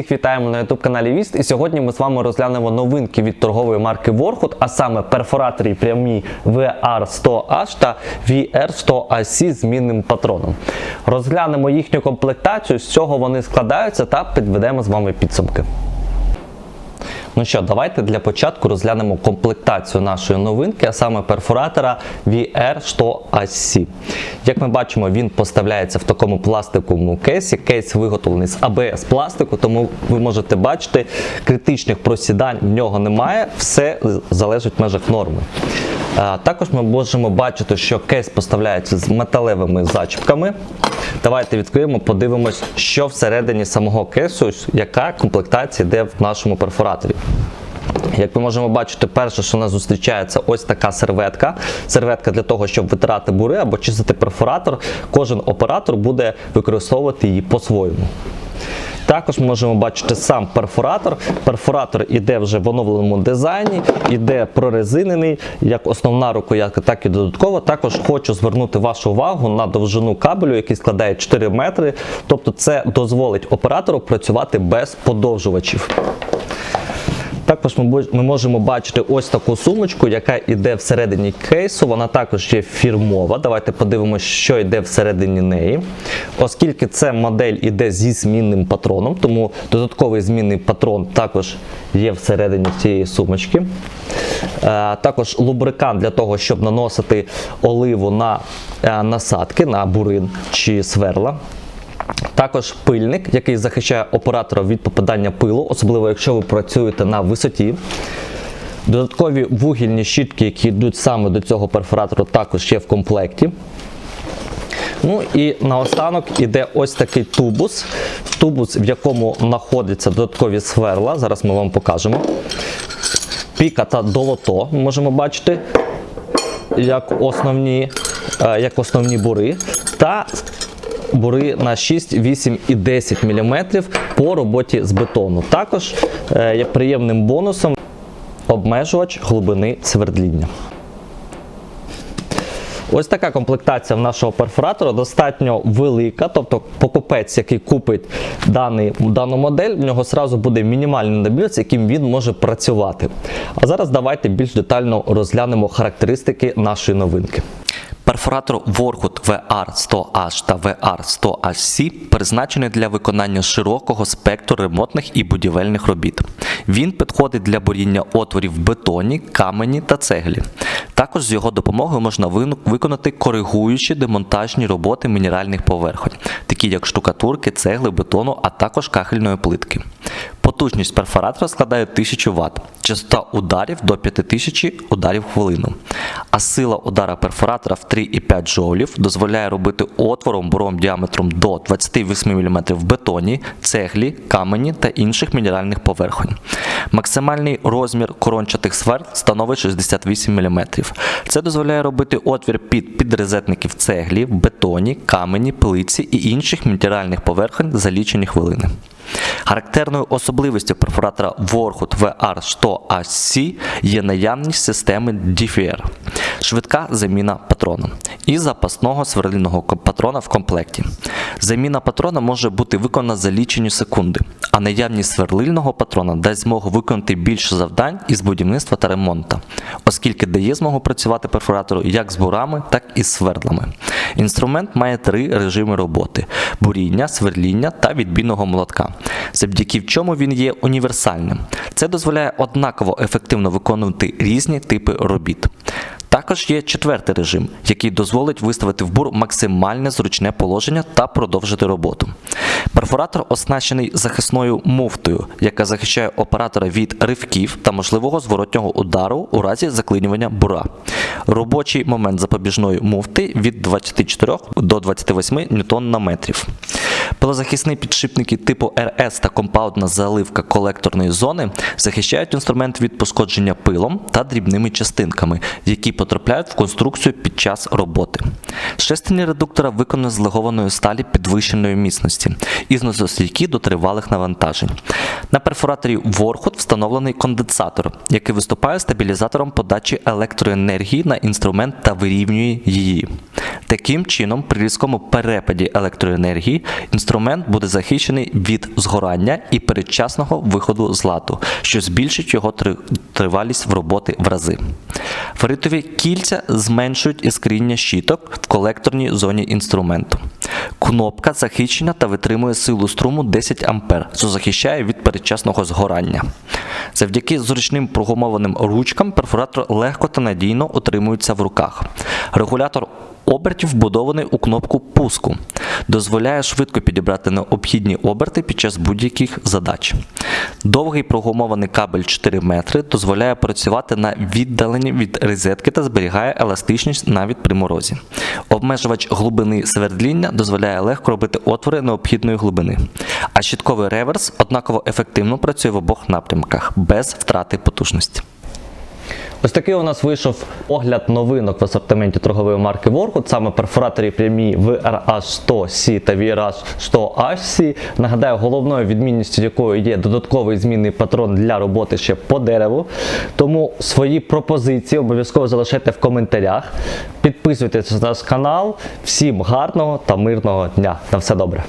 Всіх вітаємо на youtube каналі Віст. І сьогодні ми з вами розглянемо новинки від торгової марки Warhood, а саме перфораторі прямі VR100H та VR100AC з змінним патроном. Розглянемо їхню комплектацію, з чого вони складаються, та підведемо з вами підсумки. Ну що, давайте для початку розглянемо комплектацію нашої новинки, а саме перфоратора VR100AC. Як ми бачимо, він поставляється в такому пластиковому кейсі. Кейс виготовлений з ABS пластику, тому ви можете бачити, критичних просідань в нього немає, все залежить в межах норми. Також ми можемо бачити, що кейс поставляється з металевими зачіпками. Давайте відкриємо, подивимось, що всередині самого кейсу, яка комплектація йде в нашому перфораторі. Як ми можемо бачити, перше, що нас зустрічається, ось така серветка. Серветка для того, щоб витирати бури або чистити перфоратор. Кожен оператор буде використовувати її по-своєму. Також можемо бачити сам перфоратор. Перфоратор іде вже в оновленому дизайні, іде прорезинений, як основна рукоятка, так і додатково. Також хочу звернути вашу увагу на довжину кабелю, який складає 4 метри. Тобто це дозволить оператору працювати без подовжувачів. Також ми, можемо бачити ось таку сумочку, яка йде всередині кейсу. Вона також є фірмова. Давайте подивимося, що йде всередині неї. Оскільки це модель іде зі змінним патроном, тому додатковий змінний патрон також є всередині цієї сумочки. Е, Також лубрикант для того, щоб наносити оливу на е, насадки, на бурин чи сверла. Також пильник, який захищає оператора від попадання пилу, особливо якщо ви працюєте на висоті. Додаткові вугільні щітки, які йдуть саме до цього перфоратору, також є в комплекті. Ну і наостанок іде ось такий тубус. Тубус, в якому знаходяться додаткові сверла. Зараз ми вам покажемо. Піка та долото ми можемо бачити як основні, е, як основні бури. Та бури на 6, 8 і 10 мм по роботі з бетону. Також е, є приємним бонусом обмежувач глибини свердління. Ось така комплектація в нашого перфоратора достатньо велика, тобто покупець, який купить даний, дану модель, в нього сразу буде мінімальний набір, з яким він може працювати. А зараз давайте більш детально розглянемо характеристики нашої новинки. Перфоратор Warhood VR100H та VR100HC призначений для виконання широкого спектру ремонтних і будівельних робіт. Він підходить для буріння отворів в бетоні, камені та цеглі. Також з його допомогою можна виконати коригуючі демонтажні роботи мінеральних поверхонь, такі як штукатурки, цегли, бетону, а також кахельної плитки. Потужність перфоратора складає 1000 Вт, частота ударів до 5000 ударів в хвилину. А сила удара перфоратора в 3,5 джоулів дозволяє робити отвором буром діаметром до 28 мм в бетоні, цеглі, камені та інших мінеральних поверхонь. Максимальний розмір корончатих сверд становить 68 мм. Це дозволяє робити отвір під підрезетники в цеглі, бетоні, камені, плиці і інших мінеральних поверхонь за лічені хвилини. Характерною особливістю перфоратора Warhood VR100AC є наявність системи DFR, швидка заміна патрона і запасного сверлильного патрона в комплекті. Заміна патрона може бути виконана за лічені секунди, а наявність сверлильного патрона дасть змогу виконати більше завдань із будівництва та ремонту, оскільки дає змогу працювати перфоратору як з бурами, так і з свердлами. Інструмент має три режими роботи: буріння, сверління та відбійного молотка, завдяки чому він є універсальним. Це дозволяє однаково ефективно виконувати різні типи робіт. Також є четвертий режим, який дозволить виставити в бур максимальне зручне положення та продовжити роботу. Перфоратор оснащений захисною муфтою, яка захищає оператора від ривків та можливого зворотнього удару у разі заклинювання бура. Робочий момент запобіжної муфти від 24 до 28 ньютон на метрів. Пилозахисні підшипники типу РС та компаундна заливка колекторної зони захищають інструмент від пошкодження пилом та дрібними частинками, які потрапляють в конструкцію під час роботи. Шестерні редуктора виконані з легованої сталі підвищеної міцності і зносостійкі до тривалих навантажень. На перфораторі Warhood встановлений конденсатор, який виступає стабілізатором подачі електроенергії на інструмент та вирівнює її. Таким чином, при різкому перепаді електроенергії інструмент буде захищений від згорання і передчасного виходу з ладу, що збільшить його тривалість в роботи в рази. Ферритові кільця зменшують іскріння щіток в колекторній зоні інструменту. Кнопка захищена та витримує силу струму 10 А, що захищає від передчасного згорання. Завдяки зручним прогумованим ручкам перфоратор легко та надійно утримується в руках. Регулятор обертів вбудований у кнопку пуску, дозволяє швидко підібрати необхідні оберти під час будь-яких задач. Довгий прогумований кабель 4 метри дозволяє працювати на віддаленні від розетки та зберігає еластичність навіть при морозі. Обмежувач глибини свердління дозволяє легко робити отвори необхідної глибини. А щітковий реверс однаково ефективно працює в обох напрямках без втрати потужності. Ось такий у нас вийшов огляд новинок в асортименті торгової марки Vorkut, саме перфораторі прямі VRH100C та VRH100HC. Нагадаю, головною відмінністю якої є додатковий змінний патрон для роботи ще по дереву. Тому свої пропозиції обов'язково залишайте в коментарях. Підписуйтесь на наш канал. Всім гарного та мирного дня. На все добре.